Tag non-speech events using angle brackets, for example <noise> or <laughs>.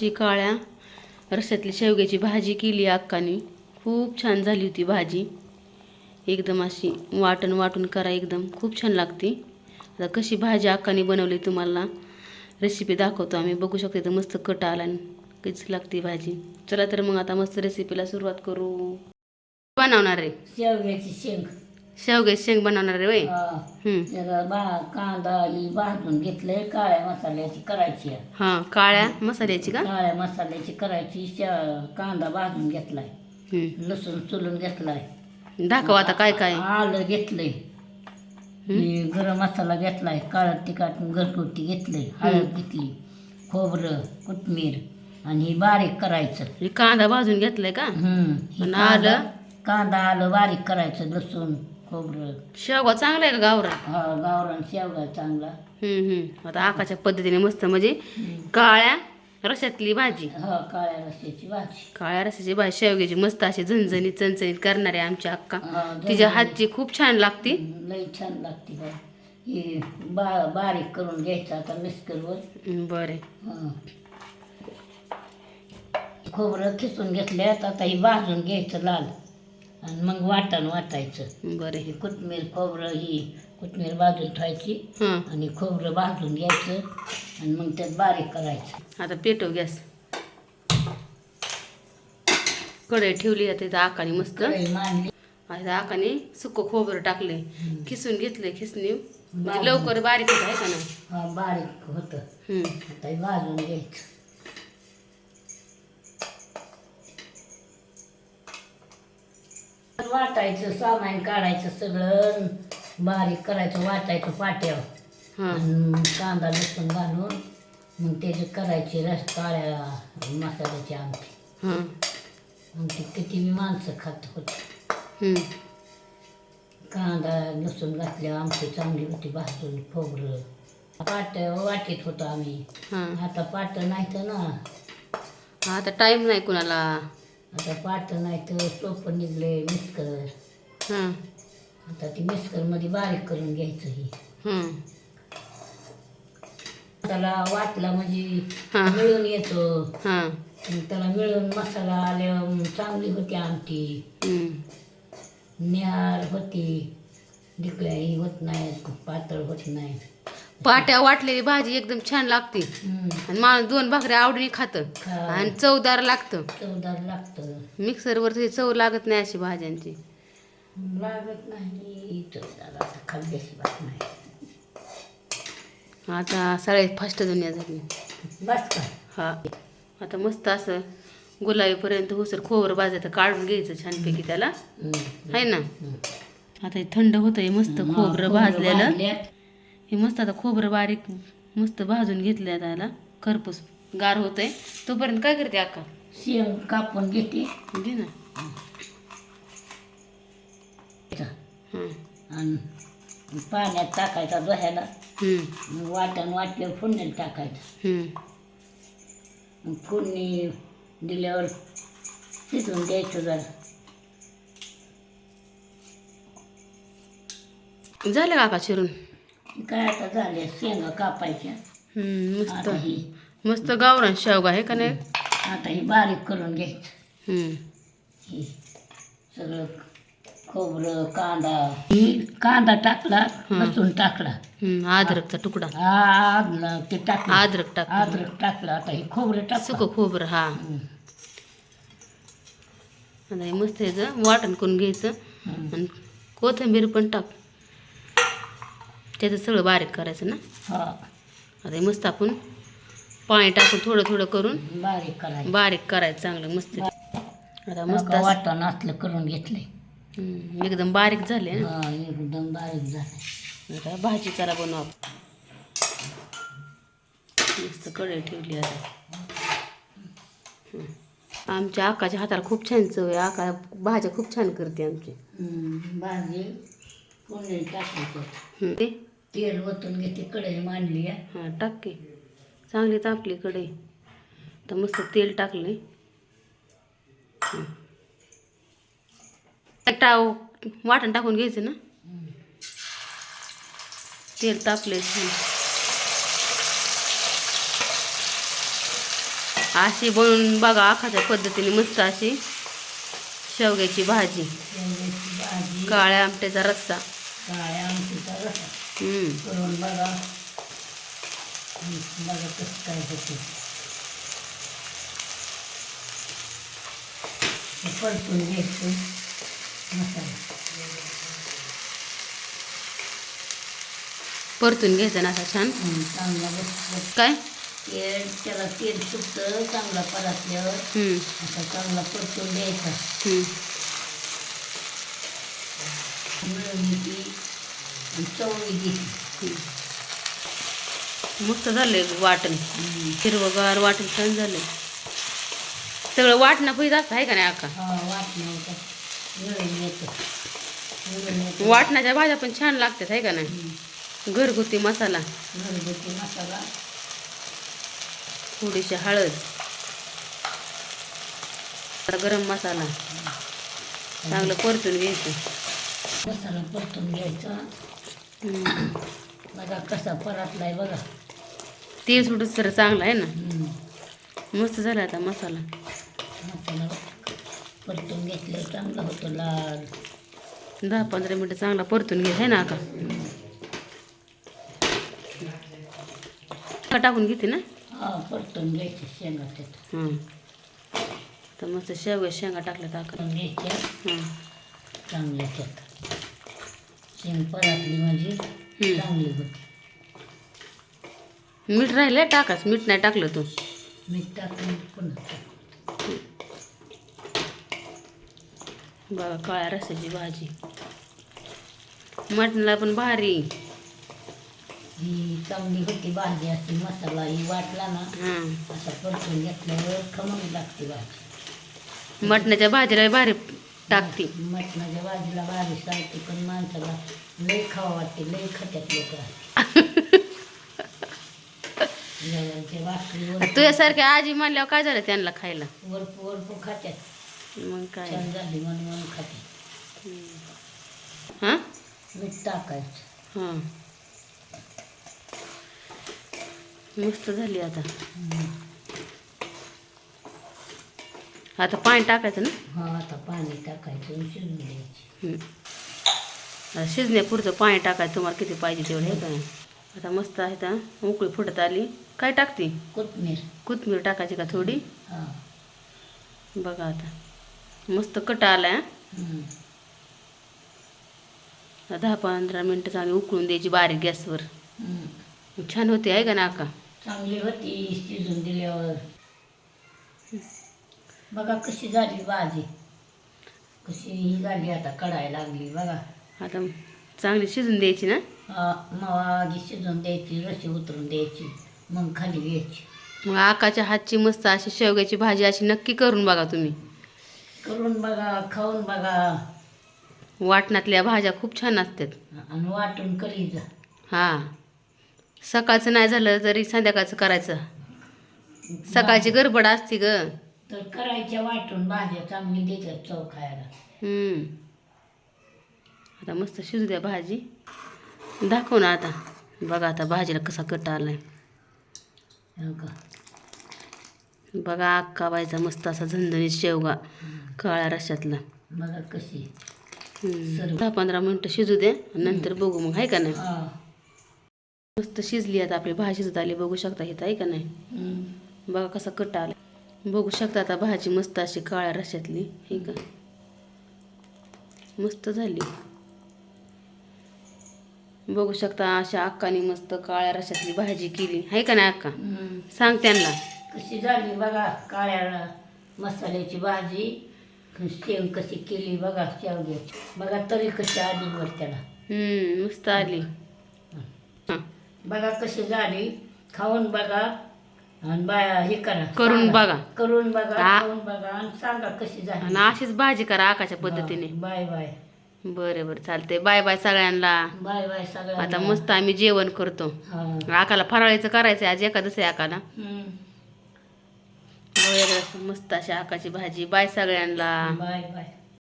जी काळ्या रस्त्यातली शेवग्याची भाजी केली अक्कानी. खूप छान झाली होती भाजी. एकदम अशी वाटण वाटून करा एकदम. खूप छान लागते. आता कशी भाजी अक्कानी बनवली तुम्हाला? रेसिपी दाखवतो आम्ही. बघू शकतो इथं मस्त कट आला आणि कशी लागते भाजी. चला तर मग आता मस्त रेसिपीला सुरुवात करू. बनवणार रे शेवग्याची शेंग. शेवग्याची शेंग बनवणार रे. हम्म. बा कांदा ही भाजून घेतलंय काळ्या मसाल्याची करायची आहे. हां काळ्या मसाल्याची का? काळ्या मसाल्याची करायची शे- कांदा भाजून घेतलाय. हम्म. लसूण चुलून घेतलाय. दाखव आता काय काय. आलं घेतलंय. ही गरम मसाला घेतलाय काळं तिखट घरगुती घेतलंय हळद घेतली खोबरं कोथमीर आणि ही बारीक करायचं. हे कांदा भाजून घेतलाय का? हम्म. ही आणि कांदा- आलं? कांदा आलं बारीक करायचं लसूण. खोबरं. शेवगा चांगला आहे का गावरा? हा गावरान शेवगा चांगला. हम्म हम्म. आता आकाच्या पद्धतीने मस्त म्हणजे काळ्या रश्यातली भाजी. हा काळ्या रस्त्याची भाजी. काळ्या रस्याची भाजी शेवग्याची मस्त अशी झणझणीत चणचणीत करणारे आमची अक्का. हा, तिच्या. हातची खूप छान लागती. लई छान लागते बा ही बा बारीक करून घ्यायचं आता हम्म, बरे हा. खोबरं खिसून घेतल्यात आता ही भाजून घ्यायचं लाल. आणि मग वाटण वाटायचं. बरे. ही कोथमीर खोबरं ही कोथमीर भाजून ठेवायची हां. आणि खोबरं भाजून घ्यायचं आणि मग त्यात बारीक करायचं. आता पेटव गॅस. कढई ठेवली आता इथं आकाने मस्त. कढई मांडली. आता आकाने सुकं खोबरं टाकले खिसून घेतले खिसणी म्हणजे लवकर बारीक होत आहे का ना हा बारीक होतं. आता हे भाजून घ्यायचं. वाटायचं सामान काढायचं सगळं बारीक करायचं वाटायचं पाट्यावर. आणि कांदा लसूण घालून मग त्याचे करायचे रस काळ्या मसाल्याची आमटी. आमटी किती बी माणसं खात होती. हम्म. कांदा लसूण घातल्यावर आमटी चांगली होती भाजून खोबरं. पाट वाटीत होतो आम्ही. हां. आता पाट नाही तर ना आता टाइम नाही कुणाला. आता पाट नाही तर सोपं निघले मिस्कर हां आता ती मिस्करमध्ये बारीक करून घ्यायचं ही. हां त्याला वाटला म्हणजे हां. मिळून येतो. हां. मग त्याला मिळून मसाला आल्यावर चांगली होती आमटी. हम्म. निहार होती. डिकल्याही होत नाही पातळ होत नाही. पाट्या वाटलेली भाजी एकदम छान लागते. आणि माणूस दोन भाकऱ्या आवडीने खातं. आणि चवदार लागतं. चवदार लागतं. मिक्सरवर ते चव लागत नाही अशी भाज्यांची. लागत नाही. चवदार आता खाल्ल्याशी बात नाही. आता सगळ्यात फास्ट दुनिया झाली. बस का? हा. आता मस्त असं गुलाबीपर्यंत होसर खोबरं भाजायचं काढून घ्यायचं छानपैकी त्याला. आहे ना. आता हे थंड होतंय मस्त खोबरं भाजलेलं. हे मस्त आता खोबरं बारीक मस्त भाजून घेतलं त्याला खरपूस गार होतंय. तोपर्यंत काय करते अक्का? शेंग कापून घेते. घे ना. हां. आणि पाण्यात टाकायचा दोह्याला मग वाटण वाटल्यावर फोडणीला टाकायचं. मग फोडणी दिल्यावर शिजवून द्यायचं जरा. झालं का का चिरून? काय आता झाले शेंगा कापायच्या. हम्म, मस्त. आता ही. मस्त गावरान शेवगा आहे का नाही? आता ही बारीक करून घ्यायचं. हम्म, हे सगळं खोबरं कांदा ही कांदा टाकला लसूण टाकला. हम्म, अद्रकचा तुकडा. आदला ते टाकलं. अद्रक टाक अद्रक टाकलं. आता हे खोबरं टाकलं सुकं खोबरं हा. हम्म. आता हे मस्त ह्याचं वाटण करून घ्यायचं. हम्म. आणि कोथिंबीर पण टाक. त्याचं सगळं बारीक करायचं ना? हा. आता हे मस्त आपण पाणी टाकून थोडं थोडं करून बारीक करायचं. बारीक करायचं चांगलं मस्त. आता मस्त असं- वाटण असलं करून घेतलंय. हम्म, एकदम बारीक झाले ना हा एकदम बारीक झालंय आता भाजी चला बनवा. मस्त कढई ठेवली आता. आमच्या आकाच्या हाताला खूप छान चव आहे. आका भाज्या खूप छान करते आमची. भाजी ते तेल ओतून घेते कढई मांडली. हां टाक की चांगली तापली कढई. तर मस्त तेल टाकले टाव वाटण टाकून घ्यायचं ना? तेल तापले अशी बनवून बघा आखाच्या पद्धतीने मस्त अशी शेवग्याची भाजी. शेवग्याची भाजी. काळ्या आमट्याचा रस्सा काळ्या आमटीचा रसा हम्म. करून बघा. बघा कसं काय होते. परतून घ्यायचं. मसाला. परतून घ्यायचा ना असा छान? चांगला बस काय? तेल त्याला तेल सुटतं चांगला परतल्यावर. हम्म. असा चांगला परतून द्यायचा हम्म. मिळवली ती आणि चवळी मस्त झालंय वाटण. हिरवगार वाटण छान झालंय. सगळं वाटणं पैसे असं आहे का नाही हा येतं. वाटणाच्या भाज्या पण छान लागतात आहे का नाही. घरगुती मसाला. घरगुती मसाला. थोडीशी हळद. गरम मसाला. चांगलं परतून घ्यायचं. मसाला परतून घ्यायचा. बघा कसा परतलाय बघा. तेल सुटत सर चांगलं आहे ना. मस्त झाला आता मसाला. मसाला परतून घेतलं चांगलं होतं लाल. दहा पंधरा मिनटं चांगला परतून घ्यायचा आहे ना का का टाकून घेते ना. हा परतून घ्यायचे शेंगा त्यात. हां. तर मस्त शेवग्या शेंगा टाकल्या टाका परतून घ्यायच्या चांगल्या त्यात. शेंग परतली म्हणजे चांगली होती. मीठ राहिलं टाकाच. मीठ नाही टाकलं तू. मीठ टाकून पुन्हा. बघा काळ्या रस्याची भाजी. मटणाला पण भारी. ही चांगली होती भाजी अशी मसाला ही वाटला ना हां असा परतून घेतल्यावर खमंग लागते भाजी. मटणाच्या भाजीला भारी टाकते. मटणाच्या भारी सांगते पण माणसाला लई खावा वाटते लई खात्यात लोक. <laughs> तुझ्यासारख्या आजी म्हणल्यावर काय झालं त्यांना खायला? वरपू वरपू खात्यात. मग काय? झाली म्हणून हां? मीठ टाकायचं. हां. मस्त झाली आता. आता पाणी टाकायचं ना? हा आता पाणी टाकायचं शिजून द्यायची. हम्म. आता शिजण्यापुरतं पाणी टाकायचं तुम्हाला किती पाहिजे तेवढं हे काय आता मस्त आहे आता उकळी फुटत आली. काय टाकते? कोथमीर. कोथिंबीर टाकायची का थोडी? हा. बघा आता. मस्त कटा आला हम्म. दहा पंधरा मिनटं चांगली उकळून द्यायची बारीक गॅसवर. हम्म. छान होते आहे का नाका? चांगली होती शिजून दिल्यावर. बघा कशी झाली भाजी. कशी ही झाली आता कढायला लागली बघा. आता चांगली शिजून द्यायची ना? हा, भाजी शिजून द्यायची रशी उतरून द्यायची मग खाली घ्यायची. मग आकाच्या हातची मस्त अशी शेवग्याची भाजी अशी नक्की करून बघा तुम्ही. करून बघा खाऊन बघा. वाटणातल्या भाज्या खूप छान असतात. आणि वाटून करी जा. हां. सकाळचं नाही झालं तरी संध्याकाळचं करायचं. सकाळची गडबड असते ग. तर करायच्या वाटून भाज्या चांगली देतात चव खायला. हम्म. आता मस्त शिजू द्या भाजी. दाखव ना आता. बघा आता भाजीला कसा कट आलाय. हो का बघा अक्का बायचा मस्त असा झणझणीत शेवगा काळ्या रश्यातला बघा कशी. हम्म. दहा पंधरा मिनटं शिजू द्या नंतर बघू मग आहे का नाही? हा. मस्त शिजली आता आपली भाजी शिजत आली बघू शकता इथं आहे का नाही? हम्म. बघा कसा कट आला बघू शकता आता भाजी मस्त अशी काळ्या रश्यातली हे का? मस्त झाली. बघू शकता अशा अक्काने मस्त काळ्या रश्यातली भाजी केली. आहे का नाही अक्का. सांग त्यांना. कशी झाली बघा काळ्या मसाल्याची भाजी. शेंग कशी केली बघा शेवग्याची बघा तरी कशी आली वर त्याला. मस्त आली. बघा कशी झाली. खाऊन बघा. आणि बाया हे करा करून सांगा. बघा. करून बघा. खाऊन बघा आणि सांगा कशी झाली. आणि अशीच भाजी करा आकाच्या पद्धतीने. Bye bye. बरं बरं चालतंय. बाय बाय सगळ्यांना. बाय बाय सगळ्यांना. आता मस्त आम्ही जेवण करतो. आकाला फराळीचं करायचं आज एकादस आहे आकाला. मस्त अशी आकाची भाजी. बाय सगळ्यांना. Bye bye.